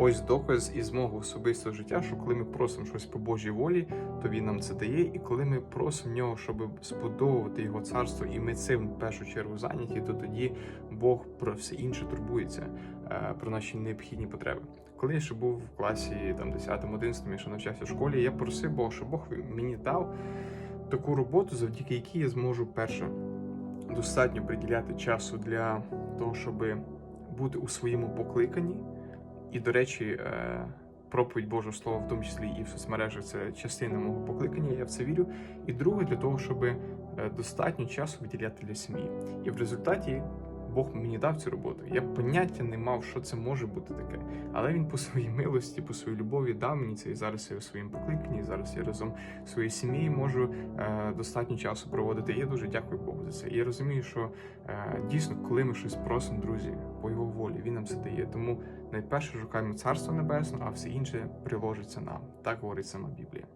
Ось доказ із мого особистого життя, що коли ми просимо щось по Божій волі, то він нам це дає. І коли ми просимо нього, щоб збудовувати його царство, і ми цим в першу чергу зайняті, то тоді Бог про все інше турбується, е, про наші необхідні потреби. Коли я ще був в класі там 10-11, я ще навчався в школі, я просив Бога, щоб Бог мені дав таку роботу, завдяки якій я зможу перше достатньо приділяти часу для того, щоб бути у своєму покликанні. І, до речі, е, проповідь Божого Слова, в тому числі і в соцмережах, це частина мого покликання, я в це вірю. І друге, для того, щоб е, достатньо часу виділяти для сім'ї. І в результаті Бог мені дав цю роботу. Я поняття не мав, що це може бути таке. Але він по своїй милості, по своїй любові дав мені це. І зараз я у своєму покликанні, зараз я разом з своєю сім'єю можу е, достатньо часу проводити. Я дуже дякую Богу за це. І я розумію, що е, дійсно, коли ми щось просимо, друзі, по його волі, він нам це дає. Тому найперше шукаємо царство небесне, а все інше приложиться нам. Так говорить сама Біблія.